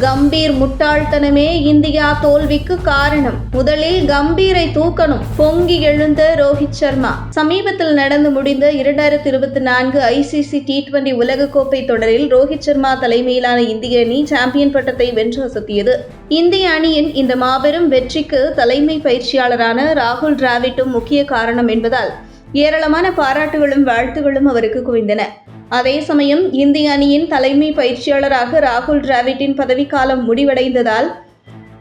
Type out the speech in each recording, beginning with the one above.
Gambhir முட்டாள்தனமே India தோல்விக்கு காரணம். முதலில் கம்பீரை தூக்கணும். பொங்கி எழுந்த ரோஹித் சர்மா. சமீபத்தில் நடந்து முடிந்த இரண்டாயிரத்தி இருபத்தி நான்கு ஐசிசி டி டுவெண்டி உலகக்கோப்பை தொடரில் ரோஹித் சர்மா தலைமையிலான இந்திய அணி சாம்பியன் பட்டத்தை வென்று அசத்தியது. இந்திய அணியின் இந்த மாபெரும் வெற்றிக்கு தலைமை பயிற்சியாளரான ராகுல் டிராவிட்டும் முக்கிய காரணம் என்பதால் ஏராளமான பாராட்டுகளும் வாழ்த்துகளும் அவருக்கு குவிந்தன. அதே சமயம் இந்திய அணியின் தலைமை பயிற்சியாளராக ராகுல் டிராவிட்டின் பதவிக்காலம் முடிவடைந்ததால்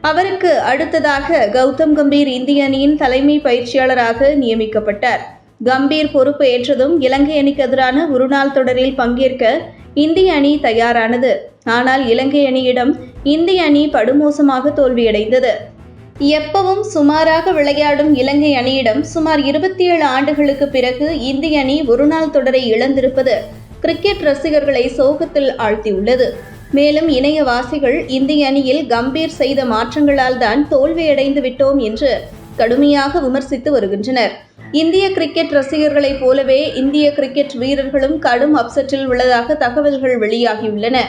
அவருக்கு அடுத்ததாக கௌதம் கம்பீர் இந்திய அணியின் தலைமை பயிற்சியாளராக நியமிக்கப்பட்டார். கம்பீர் பொறுப்பு ஏற்றதும் இலங்கை அணிக்கு எதிரான ஒருநாள் தொடரில் பங்கேற்க இந்திய அணி தயாரானது. ஆனால் இலங்கை அணியிடம் இந்திய அணி படுமோசமாக தோல்வியடைந்தது. எப்பவும் சுமாராக விளையாடும் இலங்கை அணியிடம் சுமார் இருபத்தி ஏழு ஆண்டுகளுக்கு பிறகு இந்திய அணி ஒருநாள் தொடரை இழந்திருப்பது கிரிக்கெட் ரசிகர்களை சோகத்தில் ஆழ்த்தியுள்ளது. மேலும் இணையவாசிகள் இந்திய அணியில் கம்பீர் செய்த மாற்றங்களால் தான் தோல்வியடைந்து விட்டோம் என்று கடுமையாக விமர்சித்து வருகின்றனர். இந்திய கிரிக்கெட் ரசிகர்களைப் போலவே இந்திய கிரிக்கெட் வீரர்களும் கடும் அப்செட்டில் உள்ளதாக தகவல்கள் வெளியாகியுள்ளன.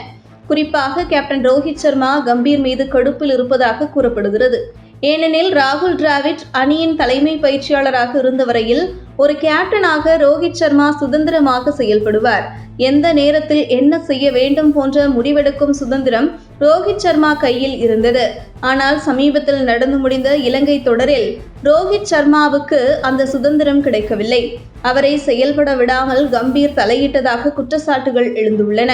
குறிப்பாக கேப்டன் ரோஹித் சர்மா கம்பீர் மீது கடுப்பில் இருப்பதாக கூறப்படுகிறது. ஏனெனில் ராகுல் டிராவிட் அணியின் தலைமை பயிற்சியாளராக இருந்த வரையில் ஒரு கேப்டனாக ரோஹித் சர்மா சுதந்திரமாக செயல்படுவார். எந்த நேரத்தில் என்ன செய்ய வேண்டும் போன்ற முடிவெடுக்கும் சுதந்திரம் ரோஹித் சர்மா கையில் இருந்தது. ஆனால் சமீபத்தில் நடந்து முடிந்த இலங்கை தொடரில் ரோஹித் சர்மாவுக்கு அந்த சுதந்திரம் கிடைக்கவில்லை. அவரை செயல்பட விடாமல் கம்பீர் தலையிட்டதாக குற்றச்சாட்டுகள் எழுந்துள்ளன.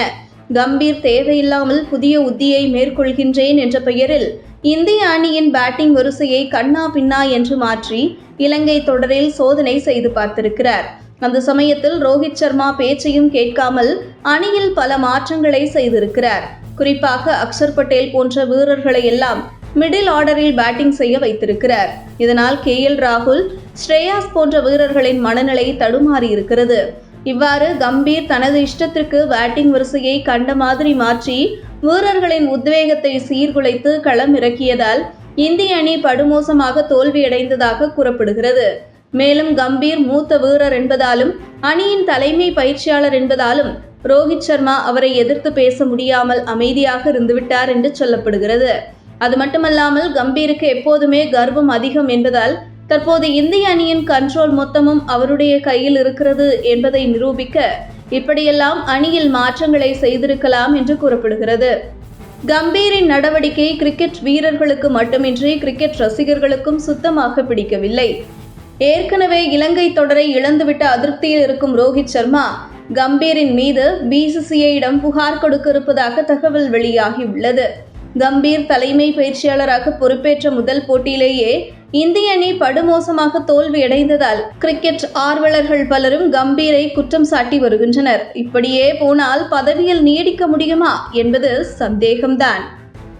கம்பீர் தேவையில்லாமல் புதிய உத்தியை மேற்கொள்கின்றேன் என்ற பெயரில் இந்திய அணியின் பேட்டிங் வரிசையை கண்ணா பின்னா என்று மாற்றி இலங்கை தொடரில் சோதனை செய்து பார்த்திருக்கிறார். அந்த சமயத்தில் ரோஹித் சர்மா பேச்சையும் கேட்காமல் அணியில் பல மாற்றங்களை செய்திருக்கிறார். குறிப்பாக அக்ஷர் பட்டேல் போன்ற வீரர்களை எல்லாம் மிடில் ஆர்டரில் பேட்டிங் செய்ய வைத்திருக்கிறார். இதனால் கே எல் ராகுல் ஸ்ரேயாஸ் போன்ற வீரர்களின் மனநிலை தடுமாறி இருக்கிறது இவ்வாறு கம்பீர் தனது இஷ்டத்திற்கு பேட்டிங் வரிசையை கண்ட மாதிரி மாற்றி வீரர்களின் உத்வேகத்தை சீர்குலைத்து களம் இறக்கியதால் இந்திய அணி படுமோசமாக தோல்வியடைந்ததாக கூறப்படுகிறது. மேலும் கம்பீர் மூத்த வீரர் என்பதாலும் அணியின் தலைமை பயிற்சியாளர் என்பதாலும் ரோஹித் சர்மா அவரை எதிர்த்து பேச முடியாமல் அமைதியாக இருந்துவிட்டார் என்று சொல்லப்படுகிறது. அது மட்டுமல்லாமல் கம்பீருக்கு எப்போதுமே கர்வம் அதிகம் என்பதால் தற்போது இந்திய அணியின் கண்ட்ரோல் மொத்தமும் அவருடைய கையில் இருக்கிறது என்பதை நிரூபிக்க இப்படியெல்லாம் அணியில் மாற்றங்களை செய்திருக்கலாம் என்று கூறப்படுகிறது. கம்பீரின் நடவடிக்கை கிரிக்கெட் வீரர்களுக்கு மட்டுமின்றி கிரிக்கெட் ரசிகர்களுக்கும் சுத்தமாக பிடிக்கவில்லை. ஏற்கனவே இலங்கை தொடரை இழந்துவிட்ட அதிருப்தியில் இருக்கும் ரோஹித் சர்மா கம்பீரின் மீது பிசிசிஐயிடம் புகார் கொடுக்க இருப்பதாக தகவல் வெளியாகியுள்ளது கம்பீர் தலைமை பயிற்சியாளராக பொறுப்பேற்ற முதல் போட்டியிலேயே இந்திய அணி படுமோசமாக தோல்வியடைந்ததால் கிரிக்கெட் ஆர்வலர்கள் பலரும் கம்பீரை குற்றம் சாட்டி வருகின்றனர். இப்படியே போனால் பதவியில் நீடிக்க முடியுமா என்பது சந்தேகம்தான்.